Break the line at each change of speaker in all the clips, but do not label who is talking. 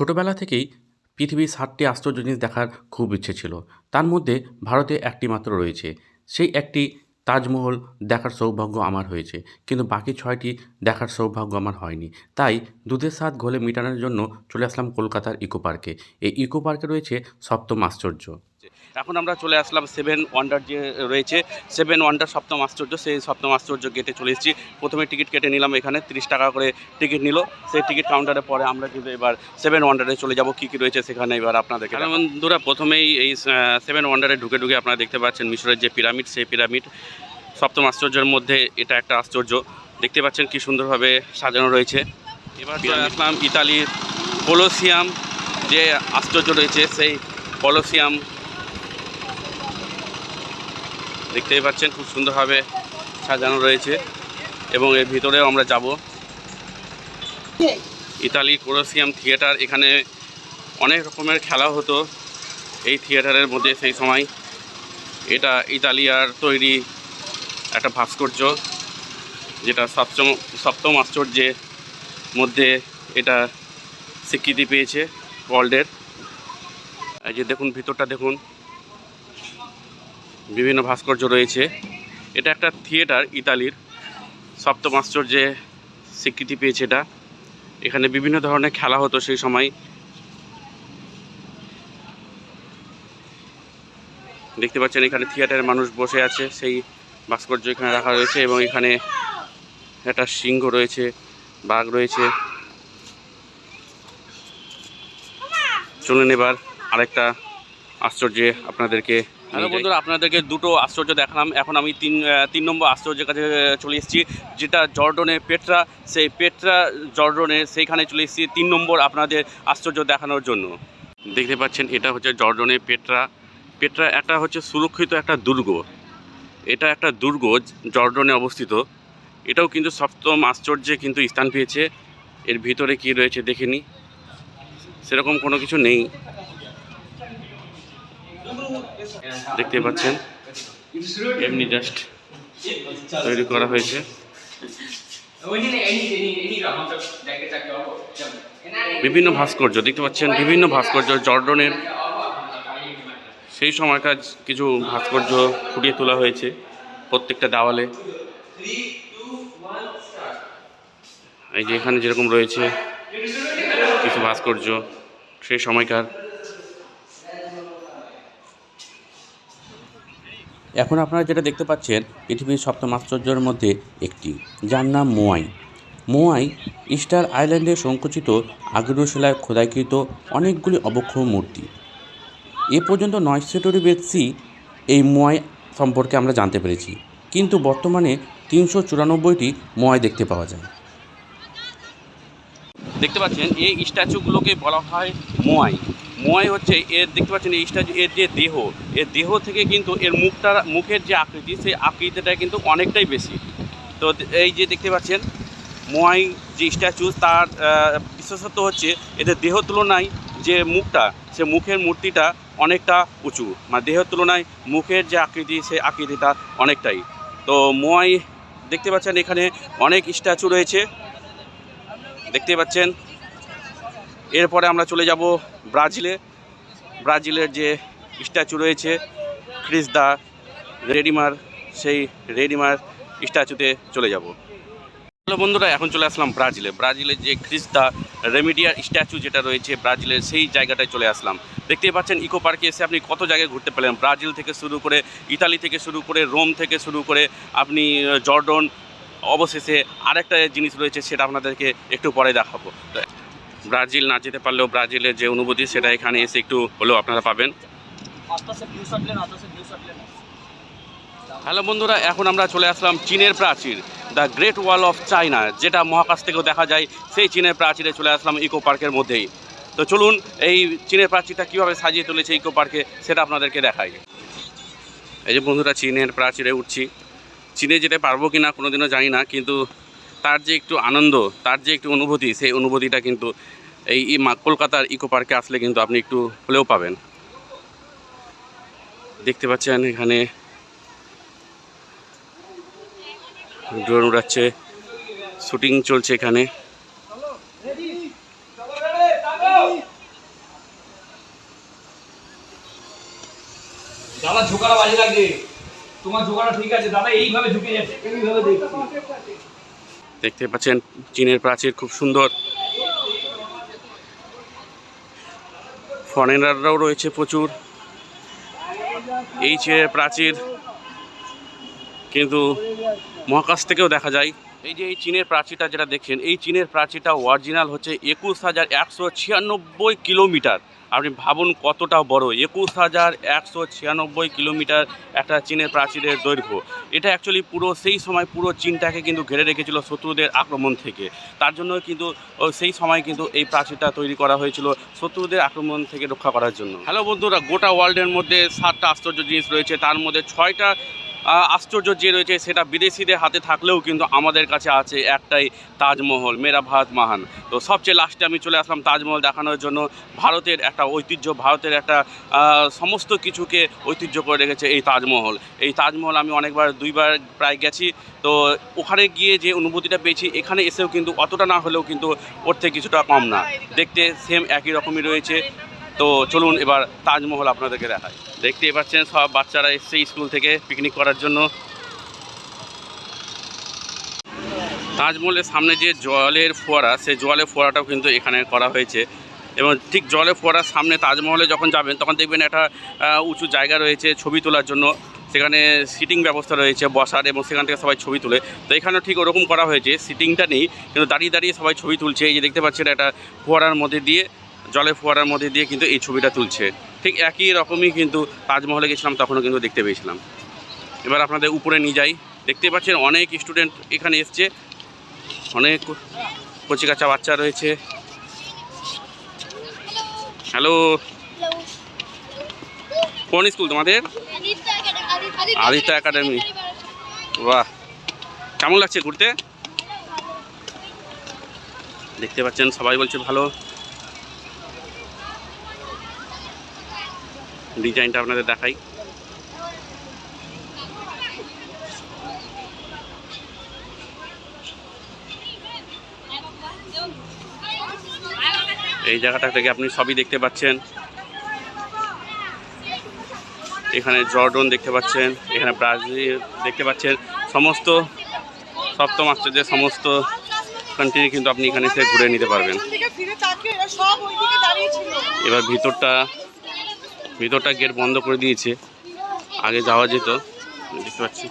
ছোটোবেলা থেকেই পৃথিবীর সাতটি আশ্চর্য জিনিস দেখার খুব ইচ্ছে ছিল। তার মধ্যে ভারতে একটি মাত্র রয়েছে। সেই একটি তাজমহল দেখার সৌভাগ্য আমার হয়েছে, কিন্তু বাকি ছয়টি দেখার সৌভাগ্য আমার হয়নি। তাই দুধের স্বাদ ঘোলে মেটানোর জন্য চলে আসলাম কলকাতার ইকো পার্কে। এই ইকো পার্কে রয়েছে সপ্তম আশ্চর্য।
এখন আমরা চলে আসলাম সেভেন ওয়ান্ডার যে রয়েছে। সেভেন ওয়ান্ডার সপ্তম আশ্চর্য সেই সপ্তম আশ্চর্য গেটে চলে এসেছি। প্রথমে টিকিট কেটে নিলাম এখানে তিরিশ টাকা করে টিকিট নিল। সেই টিকিট কাউন্টারে পরে আমরা কিন্তু এবার সেভেন ওয়ান্ডারে চলে যাব। কী কী রয়েছে সেখানে এবার আপনাদেরকে বন্ধুরা প্রথমেই এই সেভেন ওয়ান্ডারে ঢুকে ঢুকে আপনারা দেখতে পাচ্ছেন মিশরের যে পিরামিড সেই পিরামিড সপ্তম আশ্চর্যের মধ্যে এটা একটা আশ্চর্য। দেখতে পাচ্ছেন কি সুন্দরভাবে সাজানো রয়েছে। এবার চলে আসলাম ইতালির কলোসিয়াম যে আশ্চর্য রয়েছে সেই কলোসিয়াম দেখতেই পাচ্ছেন, খুব সুন্দরভাবে সাজানো রয়েছে এবং এর ভিতরেও আমরা যাব। ইতালি কোরোসিয়াম থিয়েটার, এখানে অনেক রকমের খেলা হতো এই থিয়েটারের মধ্যে সেই সময়। এটা ইতালিয়ার তৈরি একটা ভাস্কর্য, যেটা সপ্তম সপ্তম আশ্চর্যের মধ্যে এটা স্বীকৃতি পেয়েছে ওয়ার্ল্ডের। এই যে দেখুন, ভিতরটা দেখুন। বিভিন্ন ভাস্কর্য রয়েছে। এটা একটা থিয়েটার ইতালির। সপ্তম আশ্চর্যে স্বীকৃতি পেয়েছে এটা। এখানে বিভিন্ন ধরনের খেলা হতো সেই সময়। দেখতে পাচ্ছেন এখানে থিয়েটারের মানুষ বসে আছে। সেই ভাস্কর্য এখানে রাখা রয়েছে এবং এখানে একটা সিংহ রয়েছে, বাঘ রয়েছে। চলুন এবার আরেকটা আশ্চর্যে আপনাদেরকে হ্যালো বন্ধুরা আপনাদেরকে দুটো আশ্চর্য দেখালাম। এখন আমি তিন তিন নম্বর আশ্চর্যের কাছে চলে এসেছি যেটা জর্ডনে পেট্রা সেই পেট্রা জর্ডনে সেইখানে চলে এসেছি তিন নম্বর আপনাদের আশ্চর্য দেখানোর জন্য। দেখতে পাচ্ছেন এটা হচ্ছে জর্ডনে পেট্রা। পেট্রা একটা হচ্ছে সুরক্ষিত একটা দুর্গ। এটা একটা দুর্গ জর্ডনে অবস্থিত। এটাও কিন্তু সপ্তম আশ্চর্যে কিন্তু স্থান পেয়েছে। এর ভিতরে কি রয়েছে দেখে নিই সেরকম কোনো কিছু নেই। দেখতে পাচ্ছেন। এমনি জাস্ট তৈরি করা হয়েছে। বিভিন্ন ভাস্কর্য, দেখতে পাচ্ছেন, বিভিন্ন ভাস্কর্য, জর্ডনের সেই সময়কার কিছু ভাস্কর্য ফুটিয়ে তোলা হয়েছে প্রত্যেকটা দেওয়ালে। এই যে এখানে যেরকম রয়েছে কিছু ভাস্কর্য, সেই সময়কার
এখন আপনারা যেটা দেখতে পাচ্ছেন, পৃথিবীর সপ্তম আশ্চর্যের মধ্যে একটি, যার নাম মোয়াই। মোয়াই ইস্টার আইল্যান্ডে সংকুচিত আগ্নেয় শিলায় খোদাইকৃত অনেকগুলি অবক্ষ মূর্তি। এ পর্যন্ত নয়শোটিরও বেশি এই মোয়াই সম্পর্কে আমরা জানতে পেরেছি। কিন্তু বর্তমানে তিনশো চুরানব্বইটি মোয়াই দেখতে পাওয়া যায়।
দেখতে পাচ্ছেন, এই স্ট্যাচুগুলোকে বলা হয় মোয়াই। মোয়াই হচ্ছে, এর দেখতে পাচ্ছেন, এই স্ট্যাচু, এর যে দেহ, এর দেহ থেকে কিন্তু এর মুখটা মুখের যে আকৃতি, সেই আকৃতিটা কিন্তু অনেকটাই বেশি। তো এই যে দেখতে পাচ্ছেন, মোয়াই যে স্ট্যাচু, তার বিশেষত্ব হচ্ছে, এদের দেহ তুলনায় যে মুখটা, সে মুখের মূর্তিটা অনেকটা উঁচু। মানে দেহের তুলনায় মুখের যে আকৃতি, সেই আকৃতিটা অনেকটাই। তো মোয়াই, দেখতে পাচ্ছেন, এখানে অনেক স্ট্যাচু রয়েছে। দেখতে পাচ্ছেন। এরপরে আমরা চলে যাব ব্রাজিলে। ব্রাজিলের যে স্ট্যাচু রয়েছে ক্রিসদা রেডিমার, সেই রেডিমার স্ট্যাচুতে চলে যাব। হ্যালো বন্ধুরা, এখন চলে আসলাম ব্রাজিলে। ব্রাজিলের যে ক্রিসদা রেমিডিয়ার স্ট্যাচু যেটা রয়েছে, ব্রাজিলের সেই জায়গাটায় চলে আসলাম। দেখতেই পাচ্ছেন, ইকো পার্কে এসে আপনি কত জায়গায় ঘুরতে পেলেন? ব্রাজিল থেকে শুরু করে, ইতালি থেকে শুরু করে, রোম থেকে শুরু করে, আপনি জর্ডন অবশেষে আরেকটা জিনিস রয়েছে, সেটা আপনাদেরকে একটু পরে দেখাবো। ব্রাজিল না যেতে পারলেও ব্রাজিলের যে অনুভূতি, সেটা এখানে এসে একটু হলেও আপনারা পাবেন। হ্যালো বন্ধুরা, এখন আমরা চলে আসলাম চীনের প্রাচীর, the great wall of China, যেটা মহাকাশ থেকেও দেখা যায়, সেই চীনের প্রাচীরে চলে আসলাম ইকো পার্কের মধ্যেই। তো চলুন, এই চীনের প্রাচীরটা কীভাবে সাজিয়ে তুলেছে ইকো পার্কে, সেটা আপনাদেরকে দেখাই। এই যে বন্ধুরা, চীনের প্রাচীরে উঠছি। চীনে যেতে পারব কি না কোনোদিনও জানি না, কিন্তু তার যে একটু আনন্দ, তার যে একটু অনুভূতি, সেই অনুভূতিটা কিন্তু এই কলকাতার ইকো পার্কে আসলে কিন্তু আপনি একটু হলেও পাবেন। দেখতে পাচ্ছেন এখানে ড্রোন উড়াচ্ছে, শুটিং চলছে এখানে।
তোমার ঝোঁকাটা ঠিক আছে, দাদা এইভাবে ঝুঁকে যাচ্ছে, এইভাবে দেখছি।
দেখতে পাচ্ছেন, চীনের প্রাচীর খুব সুন্দর। ফরেনাররাও রয়েছে প্রচুর। এই চীনের প্রাচীর, কিন্তু মহাকাশ থেকেও দেখা যায়। এই যে এই চীনের প্রাচীরটা যেটা দেখছেন, এই চীনের প্রাচীরটা অরিজিনাল হচ্ছে একুশ হাজার একশো ছিয়ানব্বই কিলোমিটার। আপনি ভাবুন কতটা বড়। একুশ হাজার একশো ছিয়ানব্বই কিলোমিটার একটা চীনের প্রাচীরের দৈর্ঘ্য। এটা অ্যাকচুয়ালি পুরো সেই সময় পুরো চীনটাকে কিন্তু ঘিরে রেখেছিল শত্রুদের আক্রমণ থেকে। তার জন্য কিন্তু সেই সময় কিন্তু এই প্রাচীরটা তৈরি করা হয়েছিল শত্রুদের আক্রমণ থেকে রক্ষা করার জন্য। হ্যালো বন্ধুরা, গোটা ওয়ার্ল্ডের মধ্যে সাতটা আশ্চর্য জিনিস রয়েছে। তার মধ্যে ছয়টা আশ্চর্য যে রয়েছে সেটা বিদেশিদের হাতে থাকলেও কিন্তু আমাদের কাছে আছে একটাই তাজমহল, মেরা ভারত মহান। তো সবচেয়ে লাস্টে আমি চলে আসলাম তাজমহল দেখানোর জন্য। ভারতের একটা ঐতিহ্য, ভারতের একটা সমস্ত কিছুকে ঐতিহ্য করে রেখেছে এই তাজমহল। এই তাজমহল আমি অনেকবার, দুইবার প্রায় গেছি। তো ওখানে গিয়ে যে অনুভূতিটা পেয়েছি, এখানে এসেও কিন্তু অতটা না হলেও কিন্তু ওর থেকে কিছুটা কম না। দেখতে সেম একই রকমই রয়েছে। তো চলুন এবার তাজমহল আপনাদেরকে দেখায় দেখতেই পাচ্ছেন, সব বাচ্চারা এসছে স্কুল থেকে পিকনিক করার জন্য। তাজমহলের সামনে যে জলের ফোয়ারা, সেই জলের ফোয়ারাটাও কিন্তু এখানে করা হয়েছে। এবং ঠিক জলের ফোয়ারার সামনে তাজমহলে যখন যাবেন, তখন দেখবেন একটা উঁচু জায়গা রয়েছে ছবি তোলার জন্য। সেখানে সিটিং ব্যবস্থা রয়েছে বসার এবং সেখান থেকে সবাই ছবি তোলে। তো এখানেও ঠিক ওরকম করা হয়েছে সিটিংটা নেই, কিন্তু দাঁড়িয়ে দাঁড়িয়ে সবাই ছবি তুলছে। এই যে দেখতে পাচ্ছেন একটা ফোয়ারার মধ্যে দিয়ে জলের ফোয়ারার মধ্যে দিয়ে কিন্তু এই ছবিটা তুলছে। ঠিক একই রকমই কিন্তু তাজমহলে গেছিলাম, তখনও কিন্তু দেখতে পেয়েছিলাম। এবার আপনাদের উপরে নিয়ে যাই। দেখতে পাচ্ছেন অনেক স্টুডেন্ট এখানে এসছে। অনেক কচি কাঁচা বাচ্চা রয়েছে। হ্যালো কোন স্কুল তোমাদের? আদিত্য একাডেমি বাহ। কেমন লাগছে ঘুরতে? দেখতে পাচ্ছেন, সবাই বলছে ভালো। ডিজাইনটা আপনাদের দেখাই। এই জায়গাটা থেকে আপনি সবই দেখতে পাচ্ছেন। এখানে জর্ডন দেখতে পাচ্ছেন এখানে ব্রাজিল দেখতে পাচ্ছেন। সমস্ত সপ্তম আশ্চর্যের সমস্ত কান্ট্রি কিন্তু আপনি এখানে এসে ঘুরে নিতে পারবেন। এবার ভিতরটা ভিতরটা গেট বন্ধ করে দিয়েছে। আগে যাওয়া যেত। দেখতে পাচ্ছি।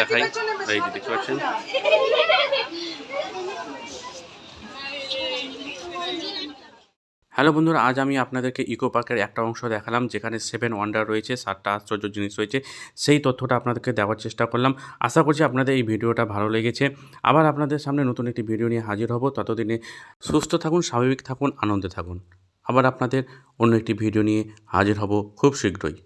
দেখাই। দেখতে পাচ্ছেন। হ্যালো বন্ধুরা, আজ আমি আপনাদেরকে ইকো পার্কের একটা অংশ দেখালাম, যেখানে সেভেন ওয়ান্ডার রয়েছে, সাতটা আশ্চর্য জিনিস রয়েছে। সেই তথ্যটা আপনাদেরকে দেওয়ার চেষ্টা করলাম। আশা করছি আপনাদের এই ভিডিওটা ভালো লেগেছে। আবার আপনাদের সামনে নতুন একটি ভিডিও নিয়ে হাজির হব। ততদিনে সুস্থ থাকুন, স্বাভাবিক থাকুন, আনন্দে থাকুন। আবার আপনাদের অন্য একটি ভিডিও নিয়ে হাজির হব খুব শীঘ্রই।